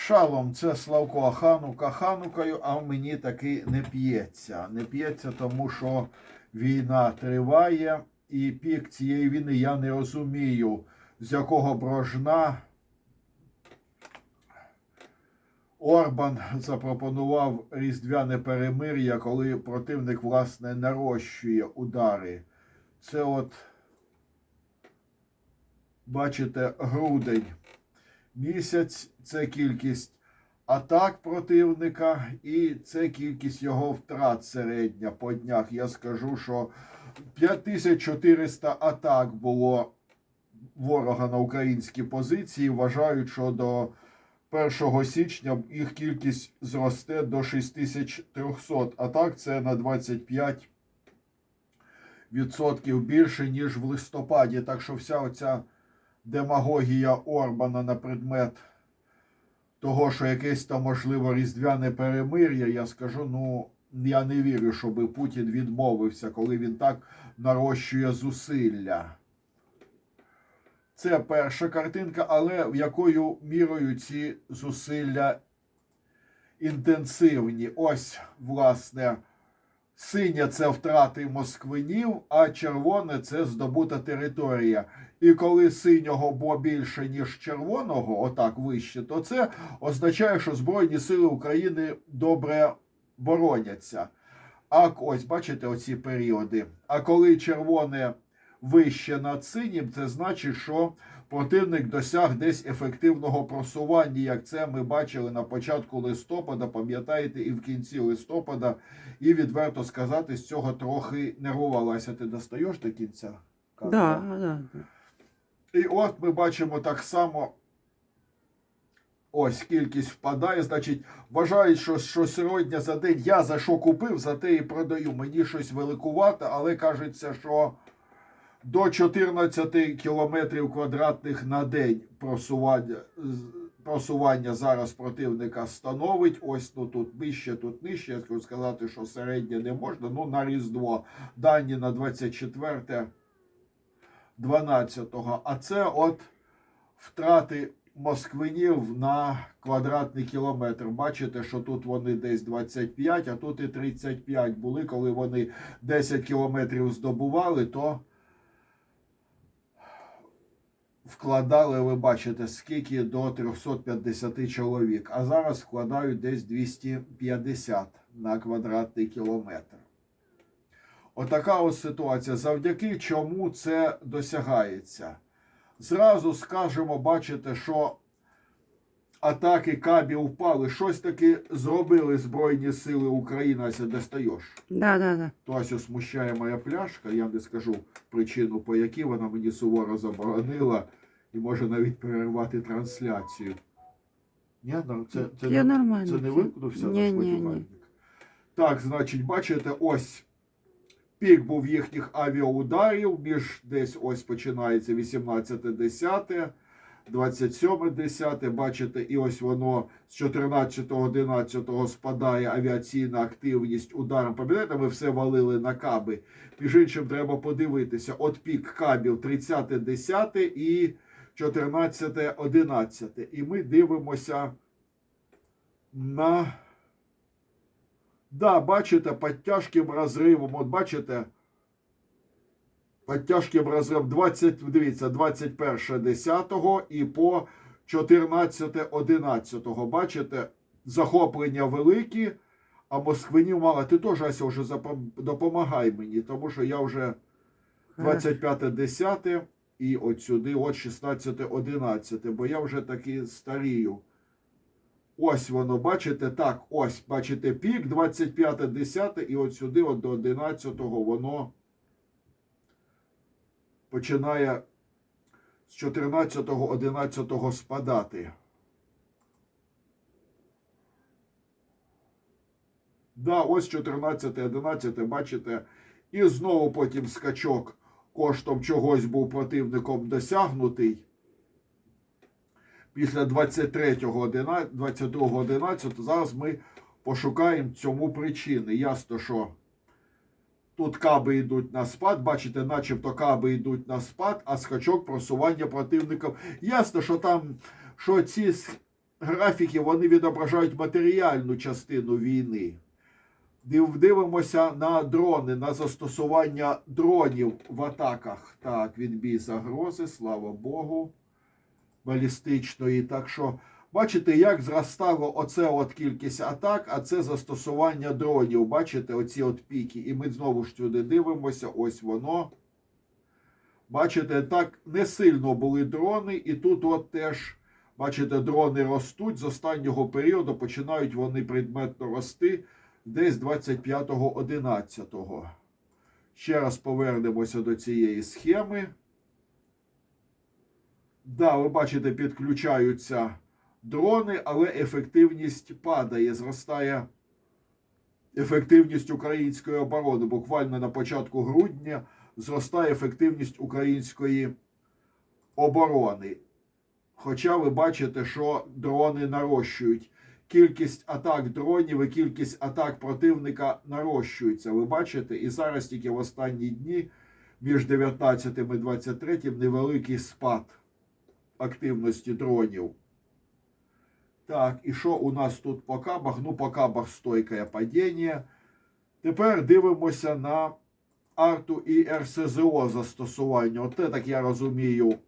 Шалом це Славко Ханука Ханукою, а мені таки не п'ється. Не п'ється, тому що війна триває, і пік цієї війни я не розумію, з якого брожна Орбан запропонував різдвяне перемир'я, коли противник, власне, нарощує удари. Це от, бачите, грудень. Місяць це кількість атак противника, і це кількість його втрат середня по днях. Я скажу, що 5400 атак було ворога на українські позиції. Вважають, що до 1 січня їх кількість зросте до 6300 атак. Це на 25 відсотків більше, ніж в листопаді. Так що вся оця демагогія Орбана на предмет того, що якесь там можливо різдвяне перемир'я, я скажу, ну я не вірю, щоб Путін відмовився, коли він так нарощує зусилля. Це перша картинка, але в якою мірою ці зусилля інтенсивні. Ось, власне, синє це втрати москвинів, а червоне це здобута територія. І коли синього було більше, ніж червоного, отак вище, то це означає, що Збройні Сили України добре бороняться. А ось бачите оці періоди. А коли червоне вище над синім, це значить, що противник досяг десь ефективного просування, як це ми бачили на початку листопада, пам'ятаєте, і в кінці листопада. І відверто сказати, з цього трохи нервувалася. Ти достаєш до кінця? Да, да, да. І от ми бачимо так само. Ось кількість впадає, значить, вважають, що, що сьогодні за день я за що купив, за те і продаю. Мені щось великувато, але кажеться, що до 14 кілометрів квадратних на день просування, просування зараз противника становить. Ось ну, тут вище, тут нижче. Я хочу сказати, що середнє не можна. Ну, на Різдво. Дані на 24 12-го. А це от втрати москвинів на квадратний кілометр. Бачите, що тут вони десь 25, а тут і 35 були. Коли вони 10 кілометрів здобували, то вкладали, ви бачите, скільки до 350 чоловік. А зараз вкладають десь 250 на квадратний кілометр. Отака ось ситуація. Завдяки чому це досягається. Зразу скажемо, бачите, що атаки кабі впали. Щось таки зробили Збройні Сили України, Ася достаєш. Да, да, да. То ось смущає моя пляшка. Я не скажу причину, по якій вона мені суворо заборонила і може навіть перервати трансляцію. Ні, ну, це, це, не, нормально. це не вимкнувся наш ні, ні. будівельник? Так, значить, бачите, ось пік був їхніх авіаударів, між десь ось починається 18-10, 27-10, бачите, і ось воно з 14-11 спадає авіаційна активність ударом. Пам'ятаєте, ми все валили на каби. Між іншим, треба подивитися. От пік кабів 30-10 і 14-11. І ми дивимося на. Да, бачите, під тяжким розривом. От бачите, під тяжким розривом 20, дивіться, 21 10 і по 14 11 Бачите, захоплення великі, а москвинів мало. Ти теж, Ася, вже допомагай мені, тому що я вже 25 10 і от сюди, от 16 11 бо я вже таки старію. Ось воно, бачите, так, ось, бачите, пік 25 10 і от сюди, от до 11 воно починає з 14 11 спадати. Да, ось 14 11 бачите, і знову потім скачок коштом чогось був противником досягнутий. Після 23-го 11 22 11 зараз ми пошукаємо цьому причини. Ясно, що тут каби йдуть на спад, бачите, начебто каби йдуть на спад, а скачок просування противників. Ясно, що там, що ці графіки вони відображають матеріальну частину війни. Дивимося на дрони, на застосування дронів в атаках. Так, відбій загрози, слава Богу, балістичної. Так що, бачите, як зростало оце от кількість атак, а це застосування дронів. Бачите, оці от піки. І ми знову ж сюди дивимося, ось воно. Бачите, так не сильно були дрони, і тут от теж, бачите, дрони ростуть з останнього періоду, починають вони предметно рости десь 25.11. Ще раз повернемося до цієї схеми. Да, ви бачите, підключаються дрони, але ефективність падає, зростає ефективність української оборони. Буквально на початку грудня зростає ефективність української оборони. Хоча ви бачите, що дрони нарощують. Кількість атак дронів і кількість атак противника нарощується. Ви бачите, і зараз тільки в останні дні між 19 і 23 невеликий спад активності дронів. Так, і що у нас тут по кабах? Ну, по кабах стойке падіння. Тепер дивимося на арту і РСЗО застосування. Оте, так я розумію,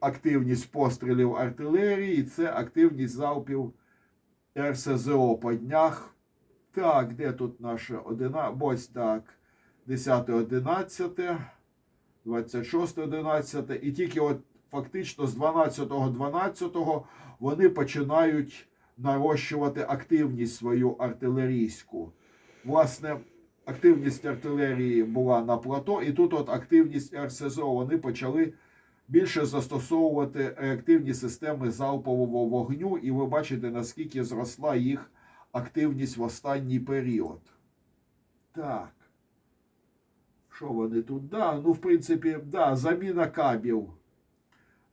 активність пострілів артилерії, це активність залпів РСЗО по днях. Так, де тут наше 11? Ось так. 10, 11, 26, 11. І тільки от фактично з 12, 12 вони починають нарощувати активність свою артилерійську. Власне, активність артилерії була на плато, і тут от активність РСЗО вони почали більше застосовувати реактивні системи залпового вогню, і ви бачите, наскільки зросла їх активність в останній період. Так. Що вони тут? Да, ну, в принципі, да, заміна кабів.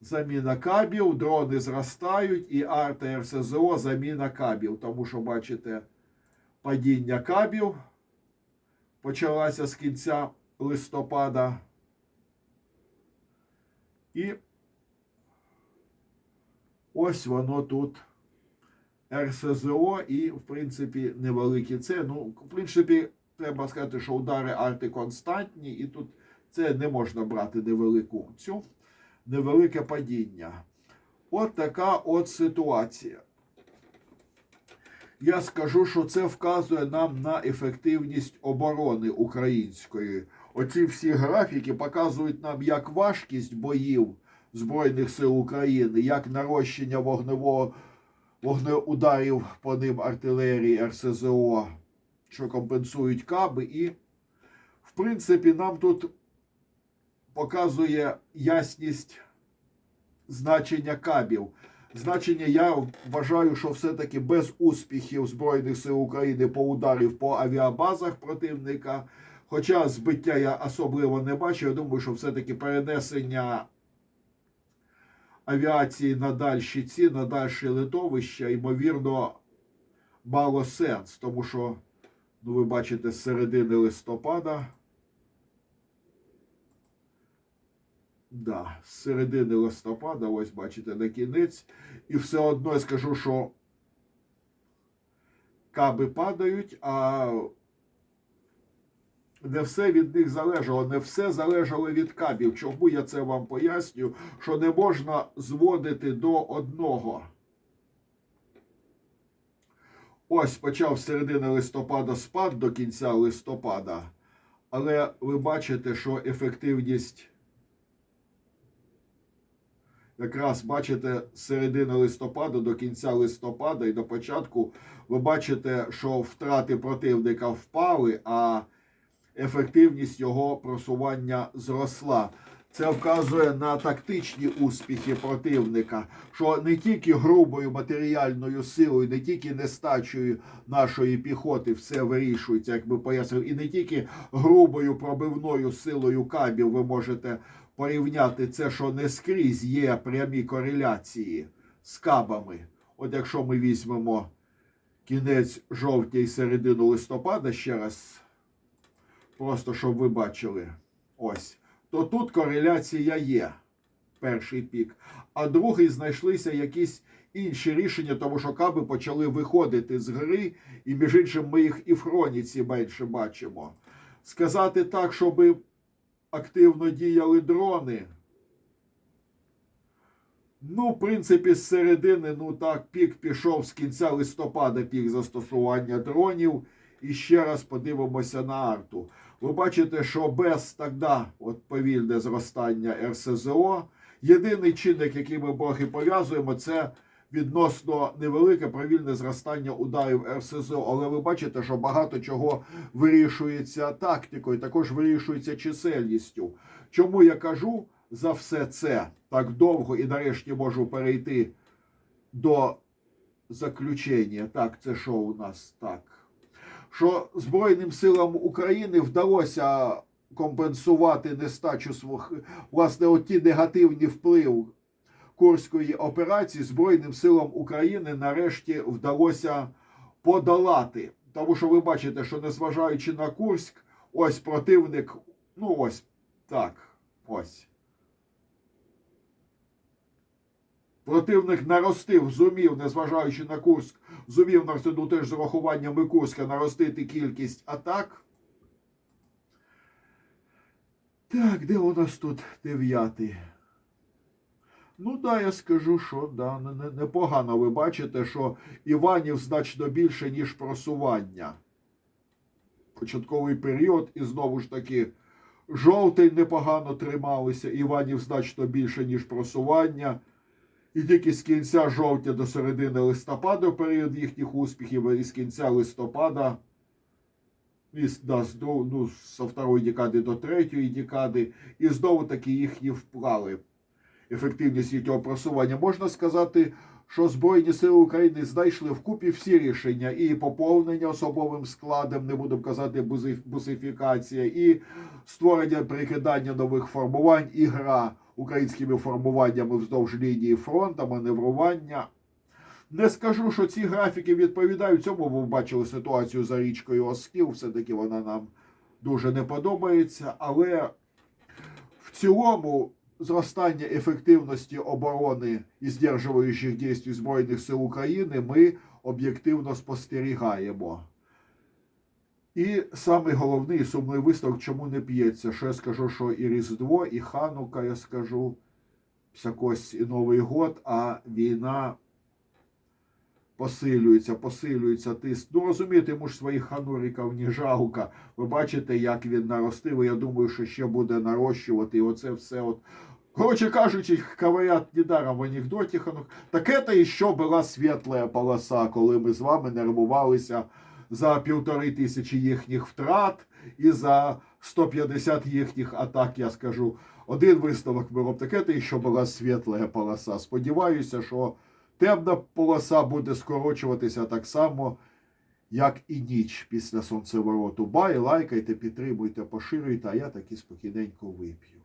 Заміна кабів, дрони зростають, і арта РСЗО заміна кабів. Тому що, бачите, падіння кабів почалася з кінця листопада. І ось воно тут РСЗО і, в принципі, невеликі це. Ну, в принципі, треба сказати, що удари арти константні, і тут це не можна брати невелику цю, невелике падіння. От така от ситуація. Я скажу, що це вказує нам на ефективність оборони української. Оці всі графіки показують нам як важкість боїв Збройних сил України, як нарощення вогневого вогнеударів по ним артилерії РСЗО, що компенсують каби, і, в принципі, нам тут показує ясність значення кабів. Значення я вважаю, що все-таки без успіхів Збройних сил України по ударів по авіабазах противника. Хоча збиття я особливо не бачу, я думаю, що все-таки перенесення авіації на дальші ці, на дальші литовища, ймовірно, мало сенс, тому що, ну, ви бачите, з середини листопада. Да, з середини листопада, ось бачите, на кінець. І все одно я скажу, що каби падають, а не все від них залежало, не все залежало від кабів. Чому я це вам поясню? Що не можна зводити до одного. Ось почав з середини листопада спад до кінця листопада. Але ви бачите, що ефективність якраз бачите з середини листопада до кінця листопада і до початку ви бачите, що втрати противника впали, а ефективність його просування зросла. Це вказує на тактичні успіхи противника, що не тільки грубою матеріальною силою, не тільки нестачею нашої піхоти все вирішується, як ми пояснили, і не тільки грубою пробивною силою кабів ви можете порівняти це, що не скрізь є прямі кореляції з кабами. От якщо ми візьмемо кінець жовтня і середину листопада, ще раз, просто щоб ви бачили, ось, то тут кореляція є. перший пік, а другий знайшлися якісь інші рішення, тому що каби почали виходити з гри, і між іншим ми їх і в хроніці менше бачимо. Сказати так, щоб активно діяли дрони. Ну, в принципі, з середини, ну так, пік пішов з кінця листопада пік застосування дронів. І ще раз подивимося на арту. Ви бачите, що без тоді от повільне зростання РСЗО. Єдиний чинник, який ми трохи пов'язуємо, це відносно невелике повільне зростання ударів РСЗО. Але ви бачите, що багато чого вирішується тактикою, також вирішується чисельністю. Чому я кажу за все це так довго і нарешті можу перейти до заключення. Так, це що у нас так? Що Збройним силам України вдалося компенсувати нестачу свого, власне, оті негативні вплив Курської операції Збройним силам України нарешті вдалося подолати. Тому що ви бачите, що незважаючи на Курськ, ось противник, ну ось так, ось. Противник наростив, зумів, незважаючи на Курськ, зумів наростити, ну теж з урахуваннями Курська наростити кількість атак. Так, де у нас тут дев'ятий? Ну, да, я скажу, що да, не- не- непогано ви бачите, що Іванів значно більше, ніж просування. Початковий період, і знову ж таки, жовтий непогано трималися, Іванів значно більше, ніж просування. І тільки з кінця жовтня до середини листопада, період їхніх успіхів, і з кінця листопада, і да, з, ну, з второї декади до третьої декади, і знову таки їхні вплали. Ефективність їхнього просування. Можна сказати, що Збройні Сили України знайшли вкупі всі рішення і поповнення особовим складом, не будемо казати бусифікація, і створення прикидання нових формувань, і гра українськими формуваннями вздовж лінії фронту, маневрування. Не скажу, що ці графіки відповідають цьому. Ви бачили ситуацію за річкою Оскіл. Все-таки вона нам дуже не подобається. Але в цілому зростання ефективності оборони і здержуючих дій Збройних сил України ми об'єктивно спостерігаємо. І саме головний сумний висновок, чому не п'ється. Що я скажу, що і Різдво, і Ханука, я скажу, всякось і Новий год, а війна посилюється, посилюється тиск. Ну розумієте, йому ж своїх хануриків не жалко. Ви бачите, як він наростив. і Я думаю, що ще буде нарощувати. І оце все от. Короче кажучи, говорят недаром в анекдоті. Так це ще була світла полоса, коли ми з вами нервувалися за півтори тисячі їхніх втрат і за 150 їхніх атак, я скажу. Один висновок ми робимо. Так це ще була світла полоса. Сподіваюся, що темна полоса буде скорочуватися так само, як і ніч після сонцевороту. Бай, лайкайте, підтримуйте, поширюйте, а я таки спокійненько вип'ю.